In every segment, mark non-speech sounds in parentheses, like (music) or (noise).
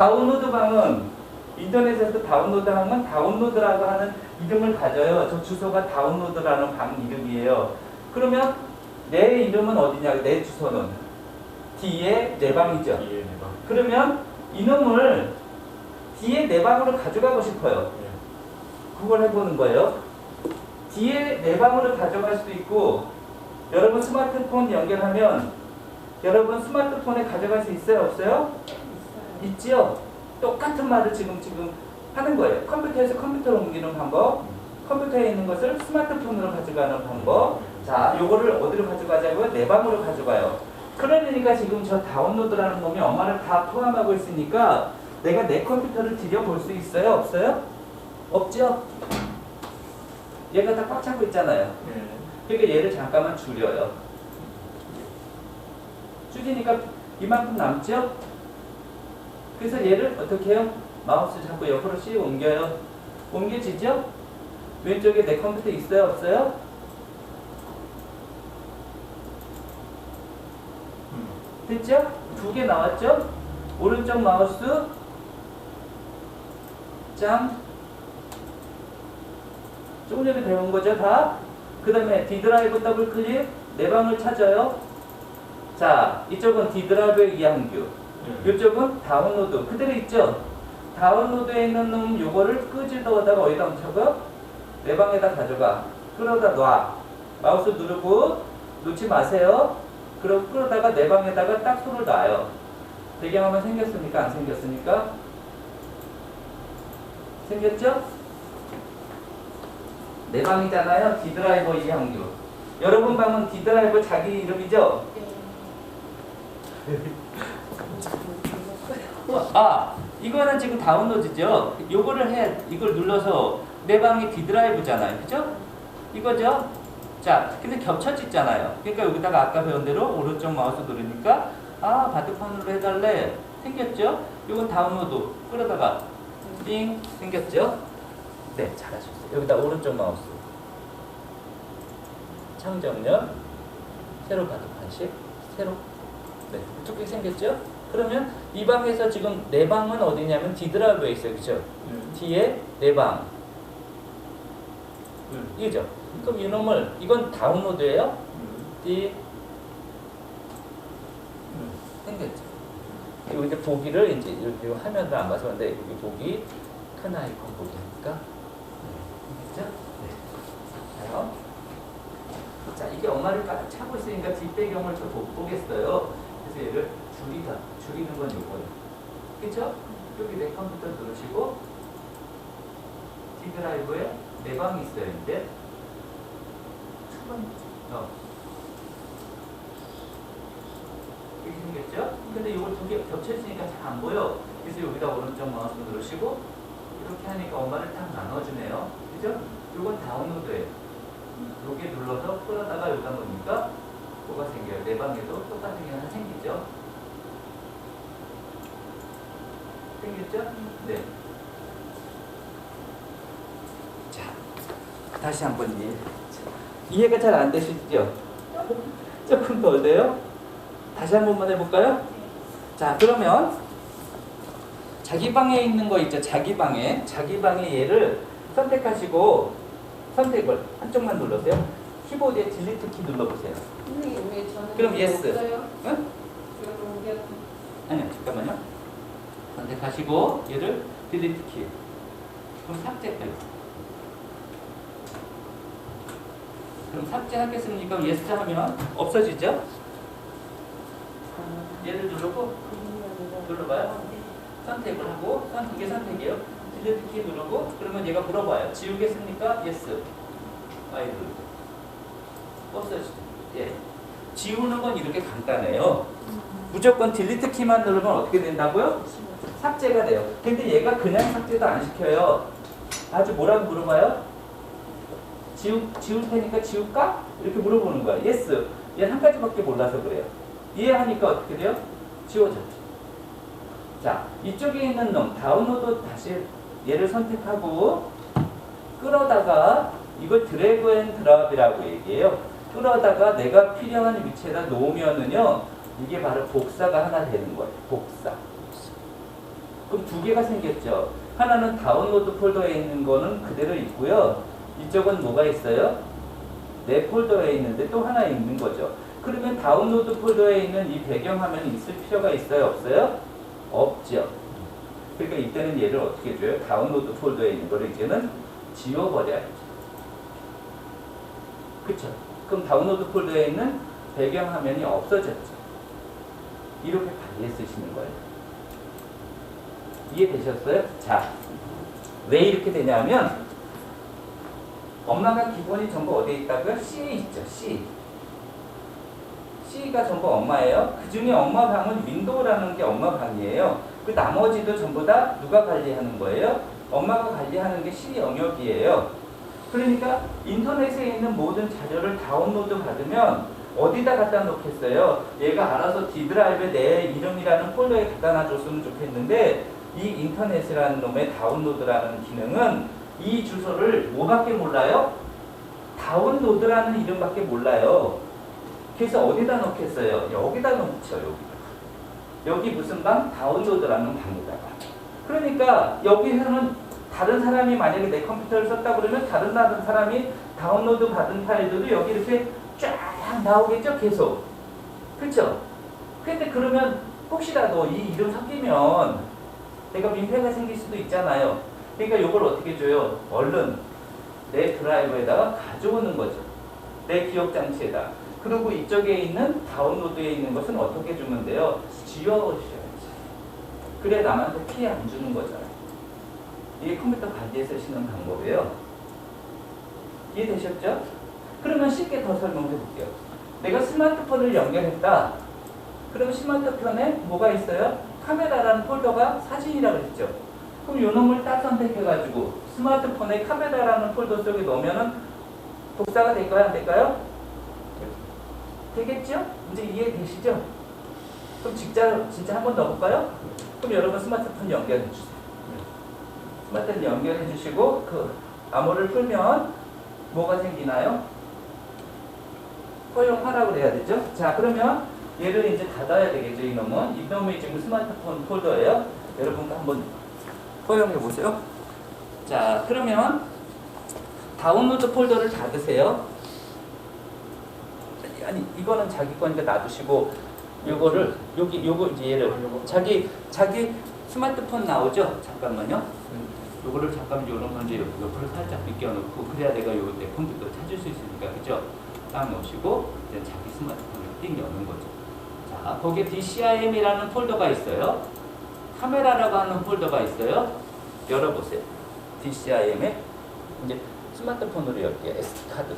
다운로드 방은 인터넷에서 다운로드하면 다운로드라고 하는 이름을 가져요. 저 주소가 다운로드라는 방 이름이에요. 그러면 내 이름은 어디냐? 내 주소는 D에 내 방이죠. 이해 내가. 그러면 이놈을 D에 내 방으로 가져가고 싶어요. 예. 그걸 해보는 거예요. 뒤에 내 방으로 가져갈 수도 있고 여러분 스마트폰 연결하면 여러분 스마트폰에 가져갈 수 있어요 없어요? 있지요. 똑같은 말을 지금 지금 하는 거예요. 컴퓨터에서 컴퓨터로 옮기는 방법, 컴퓨터에 있는 것을 스마트폰으로 가져가는 방법. 자, 요거를 어디로 가져가자고요? 내 방으로 가져가요. 그러니까 지금 저 다운로드라는 놈이 엄마를 다 포함하고 있으니까 내가 내 컴퓨터를 들여볼 수 있어요? 없어요? 없죠? 얘가 다 꽉 차고 있잖아요. 예. 그러니까 얘를 잠깐만 줄여요. 줄이니까 이만큼 남죠? 그래서 얘를 어떻게 해요? 마우스 잡고 옆으로 씩 옮겨요. 옮겨지죠? 왼쪽에 내 컴퓨터 있어요? 없어요? 음. 됐죠? 두 개 나왔죠? 오른쪽 마우스 짱 조금 전에 배운 거죠 다? 그 다음에 D드라이브 더블 클릭 내 방을 찾아요 자 이쪽은 D드라이브의 이항규 예. 이쪽은 다운로드 그대로 있죠? 다운로드에 있는 놈 요거를 끄집어다가 어디다 훔쳐가? 내 방에다 가져가 끌어다 놔 마우스 누르고 놓지 마세요 그럼 끌어다가 내 방에다가 딱 손을 놔요 배경화면 생겼습니까? 안 생겼습니까? 생겼죠? 내 방이잖아요 D드라이버 이항규 여러분 방은 D드라이버 자기 이름이죠? (laughs) 아, 이거는 지금 다운로드죠. 요거를 해, 이걸 눌러서 내 방이 D 드라이브잖아요. 그죠? 이거죠? 자, 근데 겹쳐지잖아요. 그러니까 여기다가 아까 배운 대로 오른쪽 마우스 누르니까 아, 바둑판으로 해달래. 생겼죠? 요건 다운로드. 끌어다가 띵 생겼죠? 네, 잘하셨어요. 여기다 오른쪽 마우스. 창정렬 새로 바둑판식 새로 네, 두께 생겼죠? 그러면 이 방에서 지금 내 방은 어디냐면 D드라이브에 있어요. 그죠? 예. D에 내 방. 이죠? 그럼 이놈을, 이건 다운로드예요 음. D. 생겼죠? 그리고 이제 보기를 이제 이 화면을 안 봐서 그런데 여기 보기, 큰 아이콘 보기 하니까. 네. 됐죠? 네. 자요. 자, 이게 엄마를 꽉 차고 있으니까 뒷배경을 좀못 보겠어요. 그래서 얘를 줄이다. 줄이는 건 요거예요. 그쵸? 여기 내 컴퓨터 누르시고 D드라이브에 내 방이 있어요. 이제 어. 이렇게 생겼죠? 근데 이걸 두 개 겹쳐지니까 잘 안 보여. 그래서 여기다 오른쪽 마우스 누르시고 이렇게 하니까 엄마를 딱 나눠주네요. 그죠? 이건 다운로드예요. 여기 눌러서 끌어다가 여기다 놓으니까 뭐가 생겨요? 내 방에도 똑같은 게 하나 생기죠? 생겼죠? 네. 자, 다시 한번 이해. 이해가 잘 안 되시죠? (laughs) 조금 더 돼요? 다시 한 번만 해볼까요? 자, 그러면 자기 방에 있는 거 있죠? 자기 방에. 자기 방에 얘를 선택하시고 선택을 한쪽만 눌러세요. 키보드에 딜리트 키 눌러보세요. 그럼 yes. 없어요? 응? 아니요, 잠깐만요. 선택하시고 얘를 딜리트 키. 그럼 삭제해요. 그럼 삭제하겠습니까? yes 하면 없어지죠? 얘를 누르고 눌러봐요. 선택을 하고 선 이게 선택이에요. 딜리트 키 누르고 그러면 얘가 물어봐요. 지우겠습니까? yes. 아이 누르고. 없어지죠. 예. 지우는 건 이렇게 간단해요. 무조건 딜리트 키만 누르면 어떻게 된다고요? 삭제가 돼요. 근데 얘가 그냥 삭제도 안 시켜요. 아주 뭐라고 물어봐요? 지우, 지울 테니까 지울까? 이렇게 물어보는 거야. 예스. 얘는 한 가지밖에 몰라서 그래요. 이해하니까 어떻게 돼요? 지워졌죠. 자, 이쪽에 있는 놈, 다운로드 다시 얘를 선택하고 끌어다가 이걸 드래그 앤 드랍이라고 얘기해요. 끌어다가 내가 필요한 위치에다 놓으면은요, 이게 바로 복사가 하나 되는 거예요. 복사. 그럼 두 개가 생겼죠. 하나는 다운로드 폴더에 있는 거는 그대로 있고요. 이쪽은 뭐가 있어요? 내 폴더에 있는데 또 하나 있는 거죠. 그러면 다운로드 폴더에 있는 이 배경 화면이 있을 필요가 있어요? 없어요? 없죠. 그러니까 이때는 얘를 어떻게 줘요? 다운로드 폴더에 있는 거를 이제는 지워버려야죠. 그쵸? 그럼 다운로드 폴더에 있는 배경 화면이 없어졌죠. 이렇게 관리해 쓰시는 거예요. 이해되셨어요? 자, 왜 이렇게 되냐면 엄마가 기본이 전부 어디에 있다고요? C에 있죠. C. C가 전부 엄마예요. 그 중에 엄마 방은 윈도우라는 게 엄마 방이에요. 그 나머지도 전부 다 누가 관리하는 거예요? 엄마가 관리하는 게 C 영역이에요. 그러니까 인터넷에 있는 모든 자료를 다운로드 받으면 어디다 갖다 놓겠어요? 얘가 알아서 D 드라이브에 내 이름이라는 폴더에 갖다 놔줬으면 좋겠는데 이 인터넷이라는 놈의 다운로드라는 기능은 이 주소를 뭐밖에 몰라요? 다운로드라는 이름밖에 몰라요. 그래서 어디다 넣겠어요? 여기다 넣죠, 여기다. 여기 무슨 방? 다운로드라는 방에다가. 그러니까 여기서는 다른 사람이 만약에 내 컴퓨터를 썼다 그러면 다른 다른 사람이 다운로드 받은 파일들도 여기 이렇게 쫙 나오겠죠, 계속. 그렇죠? 근데 그러면 혹시라도 이 이름 섞이면 내가 민폐가 생길 수도 있잖아요. 그러니까 이걸 어떻게 줘요? 얼른 내 드라이브에다가 가져오는 거죠. 내 기억 장치에다. 그리고 이쪽에 있는 다운로드에 있는 것은 어떻게 주면 돼요? 지워주셔야지. 그래 남한테 피해 안 주는 거잖아요. 이게 컴퓨터 관리에 쓰시는 방법이에요. 이해되셨죠? 그러면 쉽게 더 설명해 볼게요. 내가 스마트폰을 연결했다. 그럼 스마트폰에 뭐가 있어요? 카메라라는 폴더가 사진이라고 했죠. 그럼 요 놈을 딱 선택해가지고 스마트폰에 카메라라는 폴더 속에 넣으면은 복사가 될까요? 안 될까요? 되겠죠? 이제 이해되시죠? 그럼 진짜, 진짜 한번 넣어볼까요? 그럼 여러분 스마트폰 연결해 주세요. 스마트폰 연결해 주시고 그 암호를 풀면 뭐가 생기나요? 허용하라고 그래야 되죠? 자 그러면 얘를 이제 닫아야 되겠죠 이놈은? 이놈이 지금 스마트폰 폴더예요. 여러분 한번 허용해 보세요. 자 그러면 다운로드 폴더를 닫으세요. 아니, 아니 이거는 자기 거니까 놔두시고 요거를 여기 요거 이제 얘를 자기 자기 스마트폰 나오죠? 잠깐만요 요거를 잠깐 요런 건 이제 옆으로 살짝 비껴놓고 그래야 내가 요내 컴퓨터 찾을 수 있으니까 그죠 딱 놓으시고 이제 자기 스마트폰을 띵 여는 거죠 자, 거기에 DCIM이라는 폴더가 있어요. 카메라라고 하는 폴더가 있어요. 열어보세요. DCIM에 이제 스마트폰으로 열게요. SD 카드.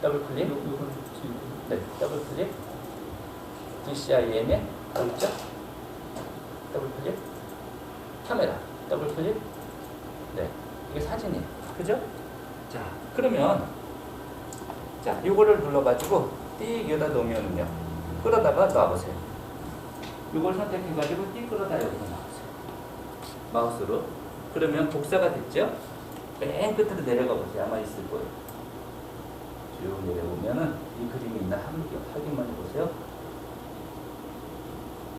더블 클릭. 네, 더블 클릭. DCIM에 있죠? 더블 클릭. 카메라. 더블 클릭. 네, 이게 사진이에요. 그죠? 자, 그러면 자, 요거를 눌러가지고 띡 여기다 놓으면은요. 끌어다가 놔보세요. 이걸 선택해가지고 띡 끌어다 여기서 놔보세요. 마우스로. 그러면 복사가 됐죠? 맨 끝으로 내려가 보세요. 아마 있을 거예요. 쭉 내려오면은 이 그림이 있나 확인만 해보세요.